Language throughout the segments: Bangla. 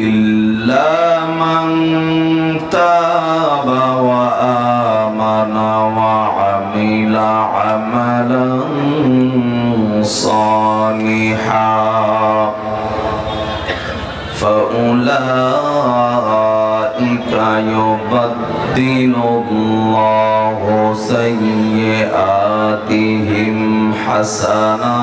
إلا من تاب وآمن وعمل عملا صالحا فأولئك يبدل الله سيئاتهم حسنات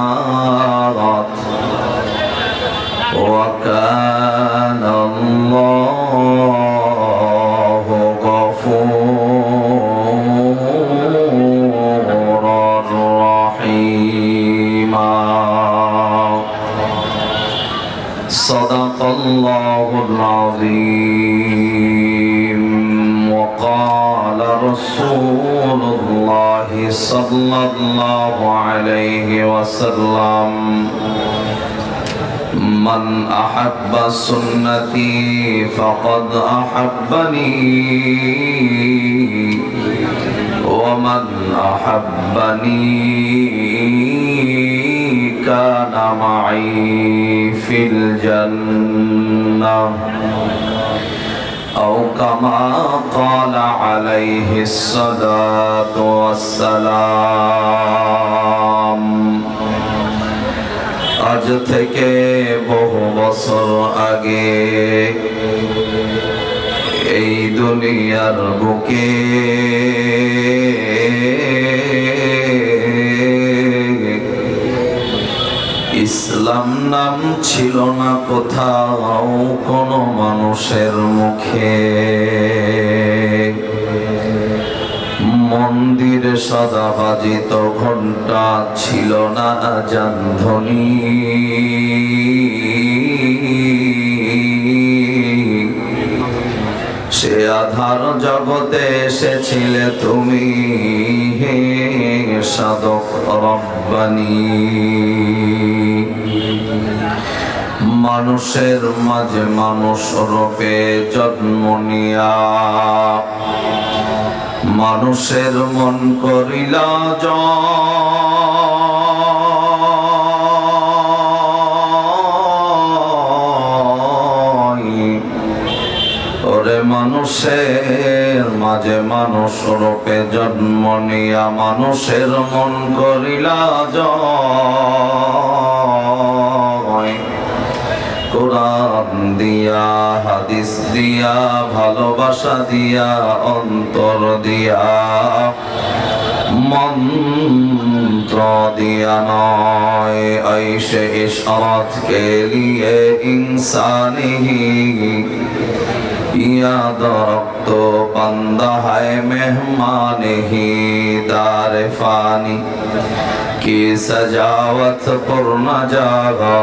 الله العظيم. وقال رسول الله صلى الله عليه وسلم من أحب سنتي فقد أحبني ومن أحبني كان معي في الجنة أو كما قال عليه الصلاة والسلام আজ থেকে বহু বছর আগে এই দুনিয়ার বুকে ইসলাম নাম ছিল না কোথাও কোনো মানুষের মুখে। মন্দিরে সদা বাজিত ঘণ্টা ছিল না জানধ্বনি সে আধার জগতে এসেছিলে তুমি। হে সাধক রব্বানি মানুষের মাঝে মানুষ রূপে জন্ম নিয়া মানুষের মন করিলা জয়। মানুষের মাঝে মানুষ রূপে জন্ম নিয়া মানুষের মন করিলা জয়। দিয়া, হাদিস দিয়া, ভালোবাসা দিয়া, অন্তর দিয়া, মন্ত্র দিয়া নয়। ঐশে ইশরত কে লিয়ে ইনসানি याद रख तो बंदा है मेहमान ही दार फानी। की सजावत पर न जागा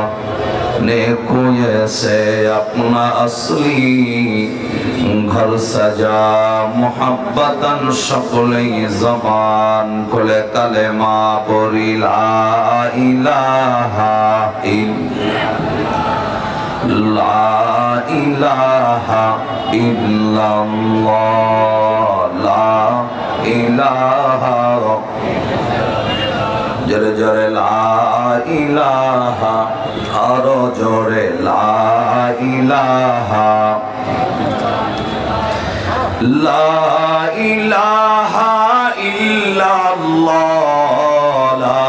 नेकुए से अपना असली। घर सजा मोहब्बतन शकले जबान, खुले कलेमा परी ला इलाहा ला इलाहा। ইল্লাল্লাহ, লা ইলাহা জোরে জোরে, লা ইলাহা, আরও জোরে, লা ইলাহা। লা ইলাহা ইল্লাল্লাহ, লা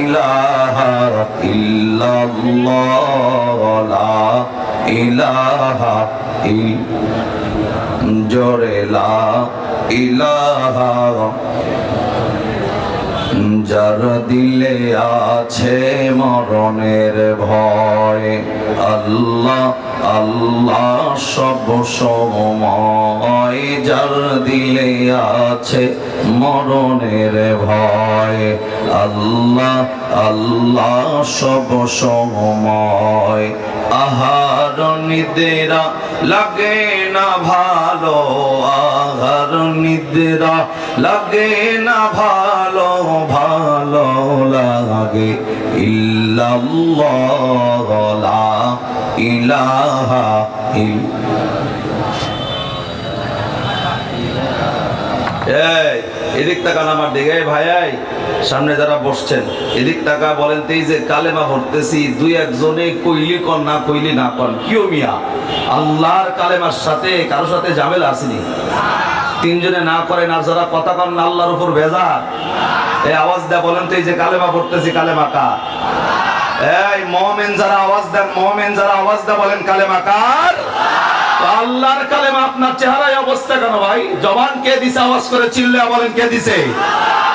ইলাহা ইল্লাল্লাহ, লা ইলাহা জোরে ইলাহা। যার দিলে আছে মরণের ভয়, আল্লাহ আল্লাহ সব সময়। যার দিলে আছে মরণের ভয়, আল্লাহ আল্লাহ সব সময়। আহার নিদেরা লাগে না ভালো আহার নিদ্রা লাগে না ভালো ভালো লাগে ইল্লাল্লাহ, লা ইলাহা ইল এই এদিক তাকান আমার দিকে ভাইয়াই সামনে যারা বসছেন, এদিক তাকা বলেন তো এই যে কালেমা ভরতেছি দুই একজনে কইলি কন, না কইলি না কন, কিও মিয়া? আল্লাহর কালেমার সাথে কারোর সাথে ঝামেলা আসেনি? তিনজনে না করেন আর যারা কথা কন না, আল্লাহর উপর বেজার এই আওয়াজ দেয়া বলেন তো এই যে কালেমা পড়তেছি, কালেমা কা? এই মোমেন যারা আওয়াজ দেন, মোমেন যারা আওয়াজ দেয় বলেন, কালেমা কার? আল্লাহর কালেমা আপনার চেহারায় অবস্থা কেন ভাই? জবান কে দিছে, আওয়াজ করে চিল্লে বলেন কে দিছে?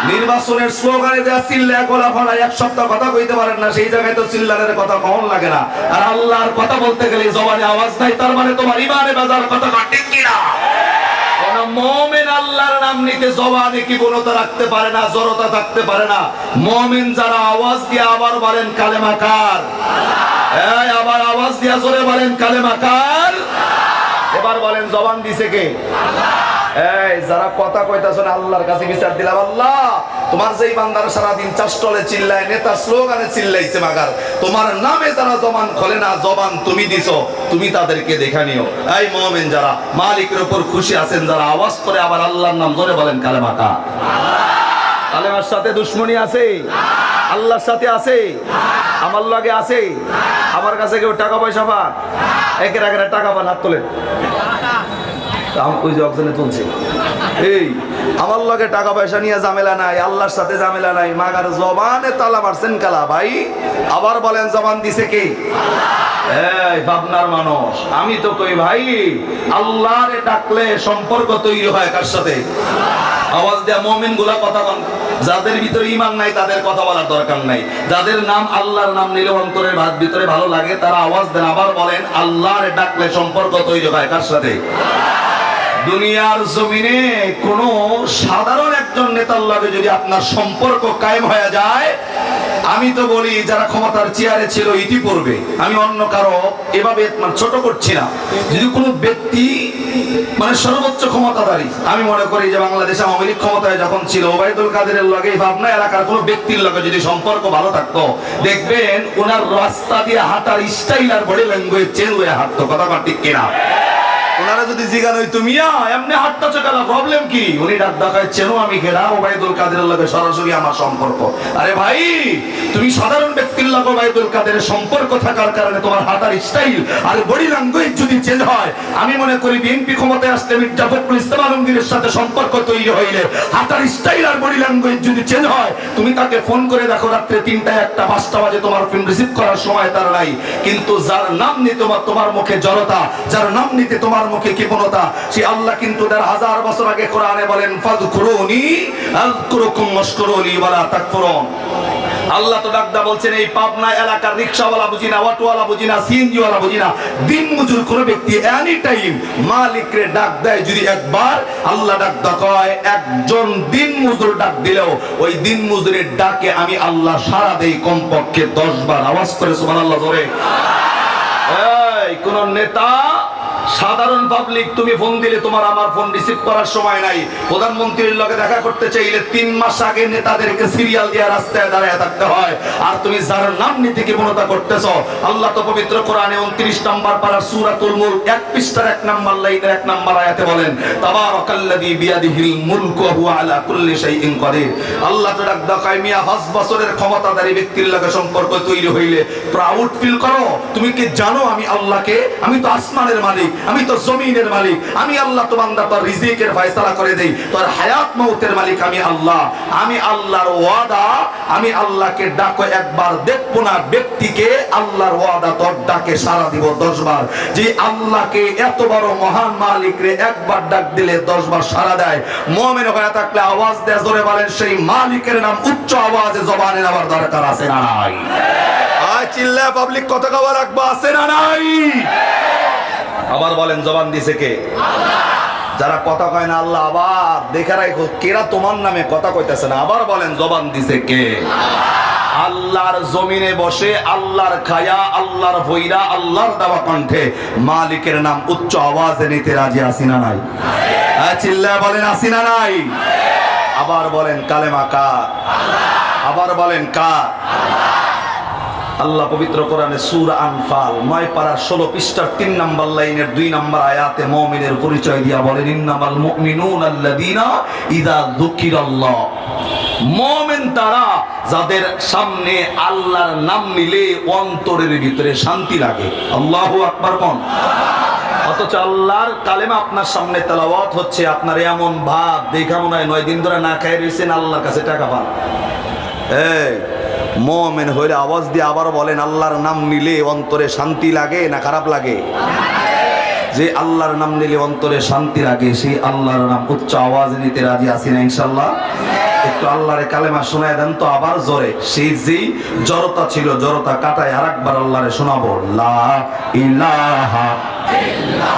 নির্বাচনের স্লোগানে দেয়া চিল্লে গোলা ফাড়া এক সপ্তাহ কথা কইতে পারেন না, সেই জায়গায় তো চিল্লারের কথা কখন লাগে না। আর আল্লাহর কথা বলতে গেলে জবানে আওয়াজ নাই, তার মানে তোমার ইমানে বাজার কথা ঠিক কিনা? মুমিন আল্লাহর নাম নিতে জবানে কি কোনতা রাখতে পারে না, জড়তা থাকতে পারে না? মুমিন যারা আওয়াজ দিয়ে আবার বলেন, কালেমা কার? আবার আওয়াজ দিয়ে জোরে বলেন, কালেমা কার? এবার বলেন জবান দিছে কে? যারা কথা কইতাছ না, আল্লাহর কাছে বিচার দিলাম, আল্লাহ, তোমার যেই বান্দারা সারাদিন চাষটলে চিল্লায় নেতা স্লোগানে চিল্লাইছে মাগার, তোমার নামে যারা জবান খোলে না, জবান তুমি দিছো, তুমি তাদেরকে দেখা নিও। এই মোমেন যারা, মালিকের উপর খুশি আছেন যারা, আওয়াজ করে আবার আল্লাহর নাম ধরে বলেন, কালেমা কা? কালেমার সাথে দুশ্মনী আছে? আল্লাহর সাথে আছে? আমার লগে আছে? আমার কাছে কেউ টাকা পয়সা পান একের একের টাকা পান হাত তোলেন। এই, আমার লগে টাকা পয়সা নিয়ে ঝামেলা নাই, আল্লাহর সাথে ঝামেলা নাই তালা কালা ভাই। আবার বলেন জবান দিছে কে? ভাবনার মানুষ, আমি তো কই ভাই ডাকলে সম্পর্ক তৈরি হয় কার সাথে? আওয়াজ দেয়া গুলা কথা যাদের ভিতরে ইমান নাই, তাদের কথা বলার দরকার নাই। যাদের নাম আল্লাহর নাম নিলে অন্তরের ভাত ভিতরে ভালো লাগে, তারা আওয়াজ দেন, আবার বলেন, আল্লাহরে ডাকলে সম্পর্ক তৈরি হয় কার সাথে? দুনিয়ার জমিনে কোন সাধারণ একজন নেতার লগে যদি আপনার সম্পর্ক কায়েম হয়ে যায়, আমি তো বলি যারা ক্ষমতার চেয়ারে ছিল ইতিপূর্বে, আমি অন্য কারও এভাবে মানে ছোট করছি না। যদি কোনো ব্যক্তি মানে সর্বোচ্চ ক্ষমতাধারী, আমি মনে করি যে বাংলাদেশে আওয়ামী লীগ ক্ষমতায় যখন ছিল, ওবায়দুল কাদেরের লগে ভাবনা এলাকার কোনো ব্যক্তির লগে যদি সম্পর্ক ভালো থাকতো, দেখবেন ওনার রাস্তা দিয়ে হাঁটার স্টাইল আর বডি ল্যাঙ্গুয়েজ চেঞ্জ হয়ে হাঁটতো, কথা কর ঠিক কিনা? ওনারা যদি জিগান ওই তুমি এমনি হাতটা চোখালা প্রবলেম কি? উনি ডাক দেখায় চেনো আমি কেডা ওবায়দুল কাদের লগে সরাসরি আমার সম্পর্ক। আরে ভাই, তুমি সাধারণ ব্যক্তির লগে ওবায়দুল কাদের সম্পর্ক থাকার কারণে তোমার হাতার স্টাইল আর বডি ল্যাঙ্গুয়েজ যদি চেঞ্জ হয়, আমি মনে করি বিএনপি ক্ষমতায় আসলে মির্জা ফখরুল ইসলাম আলমগীরের সাথে সম্পর্ক তৈরি হইলে হাতার স্টাইল আর বডি ল্যাঙ্গুয়েজ যদি চেঞ্জ হয়, তুমি তাকে ফোন করে দেখো রাত্রে তিনটা একটা পাঁচটা বাজে তোমার ফোন রিসিভ করার সময় তার নাই। কিন্তু যার নাম নিতে তোমার তোমার মুখে জড়তা, যার নাম নিতে তোমার কৃপণতা সে আল্লাহ কিন্তু দেড় হাজার বছর আগে কোরআনে বলেন ফাদকুরুনি আযকুরুকুম ওয়াশকুরুনি ওয়ালা তাকফুরুন। আল্লাহ তো ডাকদা বলছেন, এই পাবনা এলাকার রিক্সাওয়ালা বুঝি না, অটোওয়ালা বুঝি না, সিএনজিওয়ালা বুঝি না দিন মজুর কোনো ব্যক্তি এনি টাইম মালিকরে ডাক দেয় যদি একবার, আল্লাহ ডাকদা কয়, একজন দিন মজুর ডাক দিলেও ওই দিন মজুরের ডাকে আমি আল্লাহ সারা দেই কমপক্ষে দশ বার। আওয়াজ করে সুবহানাল্লাহ, জোরে। এই, কোন নেতা সাধারণ পাবলিক তুমি ফোন দিলে তোমার আমার ফোন রিসিভ করার সময় নাই। প্রধানমন্ত্রীর লগে দেখা করতে চাইলে তিন মাস আগে নেতাদেরকে সিরিয়াল দিয়ে রাস্তায় দাঁড়ায় থাকতে হয়। আর তুমি যার নাম নীতি কৃপণতা করতেছ, আল্লাহ তো পবিত্র কোরআনে উনত্রিশ নম্বর পারা সূরাতুল মুলক, এক পৃষ্ঠার এক নম্বর লাইনের এক নম্বর আয়াতে বলেন, তাবারাকাল্লাযী বিয়াদিহিল মুলকু ওয়া আলা কুল্লি শাইইন কাদির। আল্লাহ তো ডাক দেখায় মিয়া, পাঁচ বছরের ক্ষমতাধারী ব্যক্তির লগে সম্পর্ক তৈরি হইলে প্রাউড ফিল করো। তুমি কি জানো আমি আল্লাহকে? আমি তো আসমানের মালিক। আমি তো জমিনের মালিক। আমি আল্লাহ তো বান্দা, তোর রিজিকের ফয়সালা করে দেই। তোর হায়াত মৌতের মালিক আমি আল্লাহ। আমি আল্লাহর ওয়াদা, আমি আল্লাহকে ডাকো, একবার দেখব না ব্যক্তিকে আল্লাহর ওয়াদা তোর ডাকে সারা দিব দশ বার যে আল্লাহকে এত বড় মহান মালিক রে একবার ডাক দিলে দশ বার সারা দেয়। মোমেন ওখানে থাকলে আওয়াজ দেয়, জোরে বলেন, সেই মালিকের নাম উচ্চ আওয়াজে জবানের আবার দরকার আছে না নাই? চিল্লা পাবলিক কত খাবার রাখব আছে না নাই? আবার বলেন জবান দিছে কে? যারা কথা কয় না আল্লাহ আবার দেখে রাখো কেরা তোমার নামে কথা কইতেছে না আবার বলেন জবান দিছে কে? আল্লাহর জমিনে বসে আল্লাহর খায়া আল্লাহর ভৈরা আল্লাহর দাবা কণ্ঠে মালিকের নাম উচ্চ আওয়াজে নিতে রাজি আসিনা নাই? হ্যাঁ, চিল্লায় বলেন আসিনা নাই? আবার বলেন কালেমা কার? আবার বলেন কার? আল্লাহ পবিত্র কোরআনে সূরা আনফাল, নয় পাড়ার ষোলো পৃষ্ঠার তিন নাম্বার লাইনের দুই নম্বর আয়াতে মুমিনের পরিচয় দিয়া বলেন, ইন্নামাল মুমিনুন আল্লাযীনা ইযা যুকিরাল্লাহ। মুমিন তারা যাদের সামনে আল্লাহর নাম নিলে অন্তরের ভিতরে শান্তি লাগে। আল্লাহু আকবার কোন? অথচ আল্লাহর কালেমা আপনার সামনে তেলাওয়াত হচ্ছে, আপনার এমন ভাব, দেখা মনে হয় নয় দিন ধরে না খাই রয়েছেন আল্লাহর কাছে টাকা পান। এই মোমেন হইলে আওয়াজ দিয়ে আবার বলেন, আল্লাহর নাম নিলে অন্তরে শান্তি লাগে না খারাপ লাগে? যে আল্লাহর নাম নিলে অন্তরে শান্তি লাগে, সেই আল্লাহর নাম উচ্চ আওয়াজ নিতে রাজি আছি না ইনশাল্লাহ একটু আল্লাহরে কালেমা শোনায় দেন তো আবার জোরে। সেই যেই জড়তা ছিল, জড়তা কাটায় আর একবার আল্লাহরে শোনাবো। লা ইলাহা লা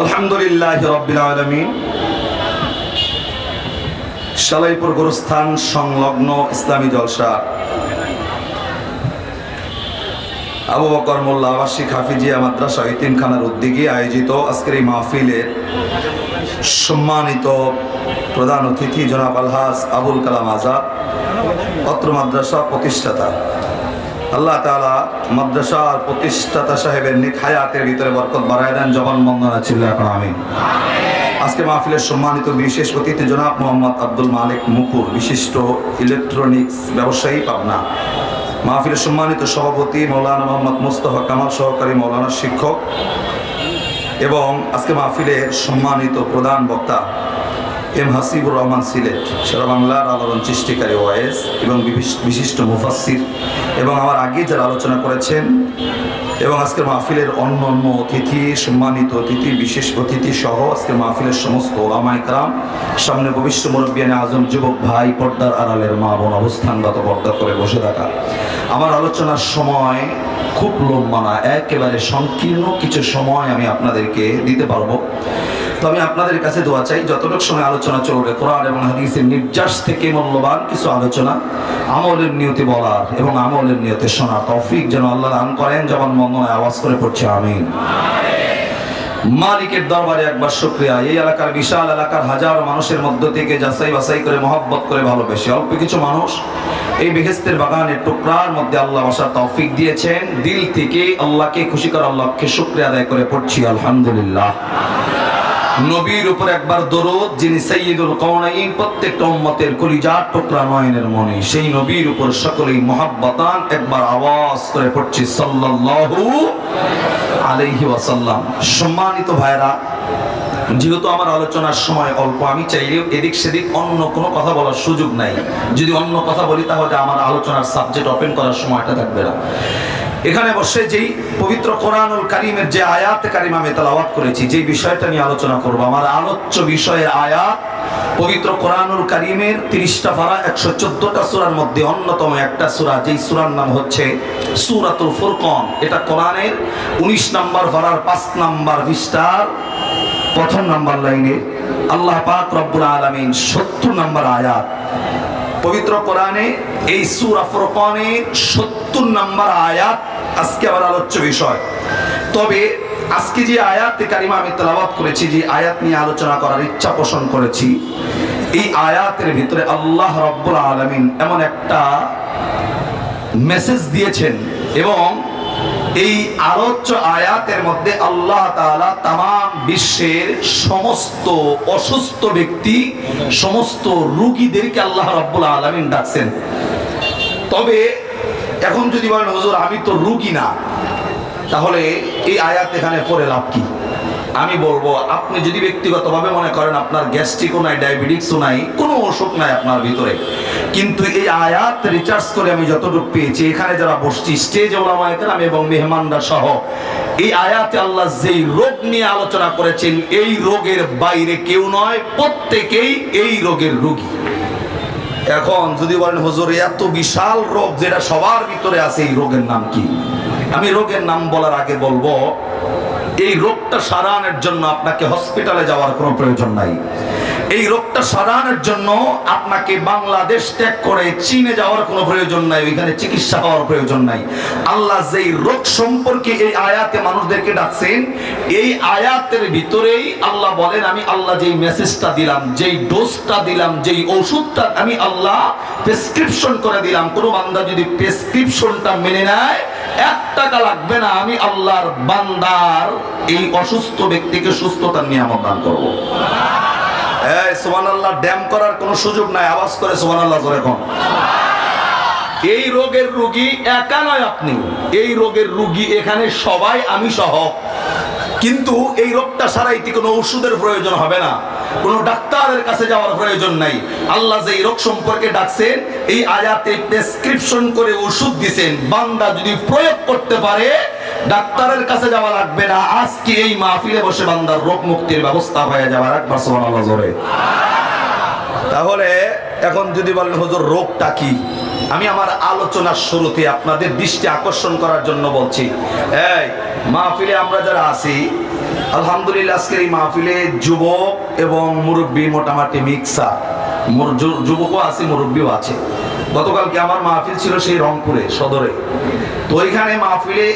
আলহামদুলিল্লাহ রব্বিল আলামিন। সালাইপুর গুরুস্থান সংলগ্ন ইসলামী জলসা। আবু বকর মোল্লা আবাসিক হাফিজিয়া মাদ্রাসা ইতিমখানার উদ্যোগে আয়োজিত আজকের এই মাহফিলের সম্মানিত প্রধান অতিথি জনাব আলহাস আবুল কালাম আজাদ, অত্র মাদ্রাসা প্রতিষ্ঠাতা। আল্লাহ তাআলা মাদ্রাসার প্রতিষ্ঠাতা সাহেবের নিক হায়াতের ভিতরে বরকত বাড়ায় দেন জবান বন্দনা ছিল এখন, আমিন। আজকে মাহফিলের সম্মানিত বিশেষ অতিথি জনাব মোহাম্মদ আব্দুল মালিক মুকুর বিশিষ্ট ইলেকট্রনিক্স ব্যবসায়ী পাবনা। মাহফিলের সম্মানিত সভাপতি মৌলানা মোহাম্মদ মুস্তফা কামাল সহকারী মৌলানা শিক্ষক এবং আজকে মাহফিলের সম্মানিত প্রধান বক্তা এম হাসিবুর রহমান সিলেট, সারা বাংলার আলোড়ন সৃষ্টিকারী ওয়েস এবং বিশিষ্ট- মুফাসির এবং আমার আগে যারা আলোচনা করেছেন এবং আজকের মাহফিলের অন্য অন্য অতিথি, সম্মানিত অতিথি, বিশেষ অতিথি সহ আজকের মাহফিলের সমস্ত ওলামাইকরাম সামনে ভবিষ্য মুরব্বিয়ানে আজম যুবক ভাই, পর্দার আড়ালের মা বোন, অবস্থানগত পর্দা করে বসে থাকা। আমার আলোচনার সময় খুব লম্বা না, একেবারে সংকীর্ণ কিছু সময় আমি আপনাদেরকে দিতে পারব। তো আমি আপনাদের কাছে দোয়া চাই, যতটুকু সময় আলোচনা চলবে, কোরআন এবং হাদিসের নির্যাস থেকে মূল্যবান কিছু আলোচনা আমলের নিয়তে বলার এবং আমলের নিয়তে শোনার তৌফিক যেন আল্লাহ দান করেন, যেমন মন্নয় আওয়াজ করে পড়ছে, আমিন। মালিকের দরবারে একবার শুক্রিয়া। এই এলাকার বিশাল এলাকার হাজার মানুষের মধ্য থেকে যাচাই বাছাই করে, মহব্বত করে ভালোবেসে। অল্প কিছু মানুষ এই বেহেস্তের বাগানের টুকরার মধ্যে আল্লাহ বসার তৌফিক দিয়েছেন। দিল থেকে আল্লাহকে খুশি করার লক্ষ্যে শুক্রিয়া আদায় করে পড়ছি, আলহামদুলিল্লাহ। নবীর উপর একবার দরদ, যিনি সৈয়দুল কওনাইন, প্রত্যেকটা উম্মতের কলিজার টুকরা নয়নের মনে সেই নবীর উপর সকলেই মহাব্বতান, একবার আওয়াজ করে পড়ছি, সাল্লাল্লাহু আলাইহি ওয়াসাল্লাম। সম্মানিত ভাইরা যেহেতু আমার আলোচনার সময় অল্প, আমি চাইলেও এদিক সেদিক অন্য কোনো কথা বলার সুযোগ নাই। যদি অন্য কথা বলি, তাহলে আমার আলোচনার সাবজেক্ট ওপেন করার সময়টা থাকবে না। এখানে বসে যেই পবিত্র কোরআনুল কারিমের যে আয়াত কারিম আমি তেলাওয়াত করেছি যে বিষয়টা নিয়ে আলোচনা করব, আমার আলোচ্য বিষয়ের আয়াত পবিত্র কোরআনুল কারিমের তিরিশটা ফারা একশো চোদ্দটা সুরার মধ্যে অন্যতম একটা সুরা, যেই সুরার নাম হচ্ছে সুরাতুল ফুরকন। এটা কোরআনের উনিশ নাম্বার ফারার পাঁচ নাম্বার পৃষ্ঠার প্রথম নাম্বার লাইনে আল্লাহ পাক রব্বুল আলামিন সত্তর নাম্বার আয়াত পবিত্র কোরআনে, এই সূরা সত্তর 70 নাম্বার আয়াত আজকে আবার আলোচ্য বিষয়। তবে আজকে যে আয়াত কারিমা আমি তেলাবাদ করেছি, যে আয়াত নিয়ে আলোচনা করার ইচ্ছা পোষণ করেছি, এই আয়াতের ভিতরে আল্লাহ রব্বুল আলমিন এমন একটা মেসেজ দিয়েছেন এবং এই আলোচ্য আয়াতের মধ্যে আল্লাহ তালা তাম বিশ্বের সমস্ত অসুস্থ ব্যক্তি, সমস্ত রুগীদেরকে আল্লাহ রব্বুল আলমিন ডাকছেন। তবে এখন যদি বলেন, হজুর, আমি তো রুগী না, তাহলে এই আয়াত এখানে পড়ে লাভ কি? আমি বলব, আপনি যদি ব্যক্তিগতভাবে মনে করেন আপনার গ্যাস্ট্রিকও নাই ডায়াবেটিক্সও নাই কোনো অসুখ নাই আপনার ভিতরে, কিন্তু এই আয়াত রিচার্জ করে আমি যতটুকু পেয়েছি, এখানে যারা বসছি স্টেজ ওলামায়াম এবং মেহমানরা সহ, এই আয়াতে আল্লাহ যেই রোগ নিয়ে আলোচনা করেছেন, এই রোগের বাইরে কেউ নয়, প্রত্যেকেই এই রোগের রোগী। এখন যদি বলেন, হুজুর, এত বিশাল রোগ যেটা সবার ভিতরে আছে, এই রোগের নাম কি? আমি রোগের নাম বলার আগে বলব এই রোগটা সারানোর জন্য আপনাকে হসপিটালে যাওয়ার কোনো প্রয়োজন নাই। এই রোগটা সারানোর জন্য আপনাকে বাংলাদেশ ত্যাগ করে চীনে যাওয়ার কোনো প্রয়োজন নাই, ওইখানে চিকিৎসা হওয়ার প্রয়োজন নাই। আল্লাহ যেই রোগ সম্পর্কে এই আয়াতে মানুষদেরকে ডাকছেন, এই আয়াতের ভিতরেই আল্লাহ বলেন, আমি আল্লাহ যেই মেসেজটা দিলাম, যেই ডোজটা দিলাম, যেই ওষুধটা আমি আল্লাহ প্রেসক্রিপশন করে দিলাম, কোনো বান্দা যদি প্রেসক্রিপশনটা মেনে নেয়, এক টাকা লাগবে না, আমি আল্লাহর বান্দার এই অসুস্থ ব্যক্তিকে সুস্থতার নিয়ামত দান করব। এই, সুবহানাল্লাহ, ড্যাম করার কোনো সুযোগ নাই। আওয়াজ করে সুবহানাল্লাহ জোরে কোন। এই রোগের রুগী একা নয় আপনি। এই রোগের রুগী এখানে সবাই আমি সহ। কিন্তু এই রোগটা সারাইতে কোনো ওষুধের প্রয়োজন হবে না। কোনো ডাক্তারের কাছে যাওয়ার প্রয়োজন নাই। আল্লাহ যে রোগ সম্পর্কে ডাকছেন, এই আয়াতে প্রেসক্রিপশন করে ওষুধ দিছেন। বান্দা যদি প্রয়োগ করতে পারে, ডাক্তারের কাছে যাওয়া লাগবে না। আজকে এই মাহফিলে বসে বান্দার রোগ মুক্তির ব্যবস্থা হয়ে যাওয়ার একবার সুবহানাল্লাহ জোরে। তাহলে এখন যদি বলেন, হুজুর, রোগটা কি? আমি আমার আলোচনার শুরুতে আপনাদের দৃষ্টি আকর্ষণ করার জন্য বলছি, এই মাহফিলে আমরা যারা আছি, আলহামদুলিল্লাহ আজকের এই মাহফিলে যুবক এবং মুরব্বী মোটামুটি মিক্সার। যুবকও আছে, মুরব্বীও আছে। গতকালকে আমার মাহফিল ছিল সেই রংপুরে, সদরে। তো ওইখানে মাহফিলে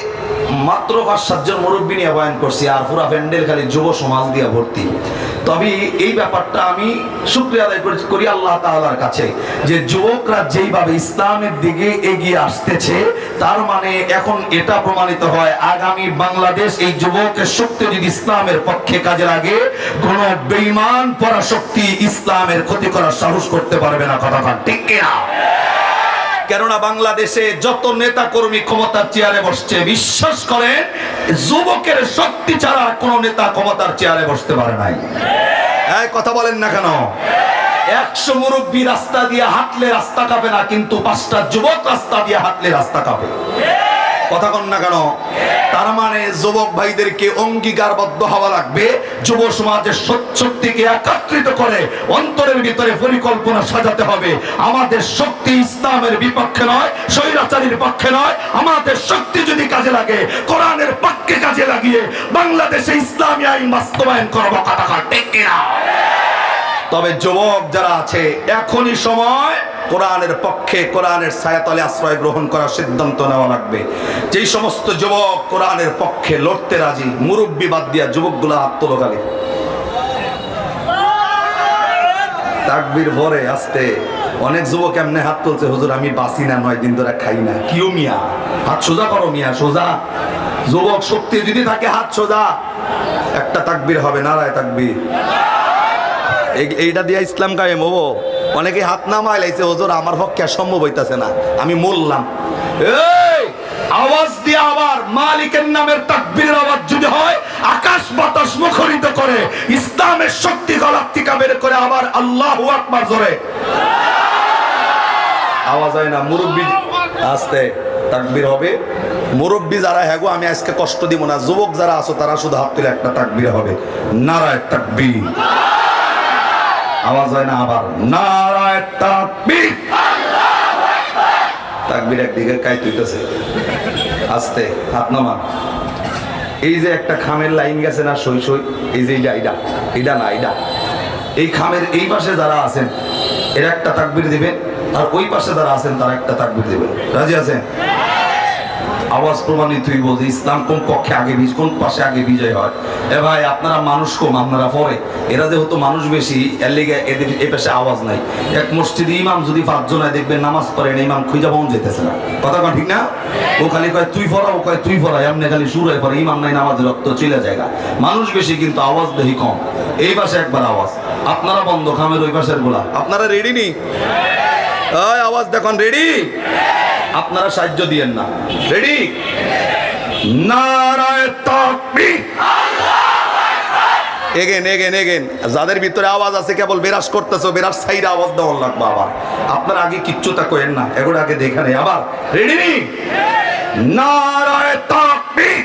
মাত্র পাঁচ সাতজন মুরব্বী নিয়ে বয়ান করছি, আর পুরা প্যান্ডেল খালি যুব সমাজ দিয়ে ভর্তি। তবে এই ব্যাপারটা আমি শুক্রিয়া আদায় করি- আল্লাহ তাআলার কাছে যে যুবকরা যেইভাবে ইসলামের দিকে এগিয়ে আসতেছে, তার মানে এখন এটা প্রমাণিত হয়, আগামী বাংলাদেশ এই যুবকের শক্তি যদি ইসলামের পক্ষে কাজে লাগে, কোন বেঈমান পরাশক্তি ইসলামের ক্ষতি করার সাহস করতে পারবে না, কথা ঠিক কিনা? কেননা বাংলাদেশে যত নেতা কর্মী ক্ষমতার চেয়ারে বসছে, বিশ্বাস করেন, যুবকের শক্তি ছাড়া কোন নেতা ক্ষমতার চেয়ারে বসতে পারে নাই। কথা বলেন না কেন? একশো মুরব্বী রাস্তা দিয়ে হাঁটলে রাস্তা কাঁপে না, কিন্তু পাঁচটা যুবক রাস্তা দিয়ে হাঁটলে রাস্তা কাঁপে। কথা কন? না কেন তার মানে যুবক ভাইদেরকে অঙ্গীকারবদ্ধ হওয়া লাগবে। যুব সমাজের শক্তিকে একত্রিত করে অন্তরের ভিতরে পরিকল্পনা সাজাতে হবে। আমাদের শক্তি ইসলামের বিপক্ষে নয়, স্বৈরাচারীর পক্ষে নয়। আমাদের শক্তি যদি কাজে লাগে, কোরআনের পক্ষে কাজে লাগিয়ে বাংলাদেশে ইসলামী আইন বাস্তবায়ন করব কথা ঠিক কিনা? তবে যুবক যারা আছে, এখনই সময় কোরআনের পক্ষে কোরআনের ছায়াতলে আশ্রয় গ্রহণ করার সিদ্ধান্ত নেওয়া লাগবে। যেই সমস্ত যুবক কোরআনের পক্ষে লড়তে রাজি, মুরব্বী বাদ দিয়া যুবকগুলো আত্মলোকালে তাকবির ভরে আসতে অনেক যুবক এমনি হাত তুলছে, হুজুর, আমি বাসি না, নয় দিন ধরে খাই না। কিও মিয়া? হাত সোজা করো মিয়া, সোজা। যুবক শক্তি যদি থাকে, হাত সোজা। একটা তাকবির হবে, নারায় তাকবির। এই- এইটা দিয়ে ইসলাম কায়েম হব। অনেকে হাত নামাই লাইছে, হুজুর, আমার পক্ষে সম্ভব হইতাছে না। আমি মরলাম। আওয়াজ দিয়ে আবার মালিকের নামের তাকবীরের আওয়াজ যদি হয়, আকাশ বাতাস মুখরিত করে, ইসলামের শক্তি গলার থেকে বের করে আবার আল্লাহু আকবার জোরে। আওয়াজ হয় না, মুরব্বী আসতে, তাকবীর হবে। মুরব্বী যারা হ্যাগো আমি আজকে কষ্ট দিব না। যুবক যারা আছো, তারা শুধু হাত তুলে একটা তাকবীর হবে। নারায় তাকবীর। আওয়াজ হয় না আবার। নারায় একদিকে কাই তুইতেছে আস্তে, হাত নামান। এই যে একটা খামের লাইন গেছে না, সই সই, এই যে এইটা এইটা এইটা না এইটা এই খামের এই পাশে যারা আছেন, এর একটা তাকবীর দিবেন, আর ওই পাশে যারা আছেন, তারা একটা তাকবির দিবেন। রাজি আছেন? আওয়াজ প্রমাণিত হইব যে ইসলাম কোন পক্ষে আগে বীজ কোন পাশে আগে বিজয় হয়। এ ভাই, আপনারা মানুষ কম, আপনারা পরে। এরা যেহেতু মানুষ বেশি, এর লিগে এদের এ পাশে আওয়াজ নাই। এক মসজিদে ইমাম যদি পাঁচজন হয়, দেখবেন নামাজ পড়েন ইমাম খুঁজা পাউন যেতেছে না। কথা কন ঠিক না? ও খালি কয়, তুই পড়া ও কয়, তুই পড়া এমনি খালি শুরু হয়ে পড়ে, ইমাম নাই, নামাজের রক্ত চলে জায়গা মানুষ বেশি, কিন্তু আওয়াজ দেখি কম। এই পাশে একবার আওয়াজ। আপনারা বন্ধ, খামের ওই পাশের গোলা। আপনারা রেডি নি? আওয়াজ দেখুন রেডি আপনারা সাহায্য দিয়েন না। রেডি নারায় এগেন এগেন এগেন যাদের ভিতরে আওয়াজ আছে, কেবল বেরাস করতেছ বেরাস সাইড আওয়াজ দেওয়ার লাগবে আবার। আপনার আগে কিচ্ছু তা করেন না, এগুলো আগে দেখে নেই। আবার রেডি নারায় তাকবীর।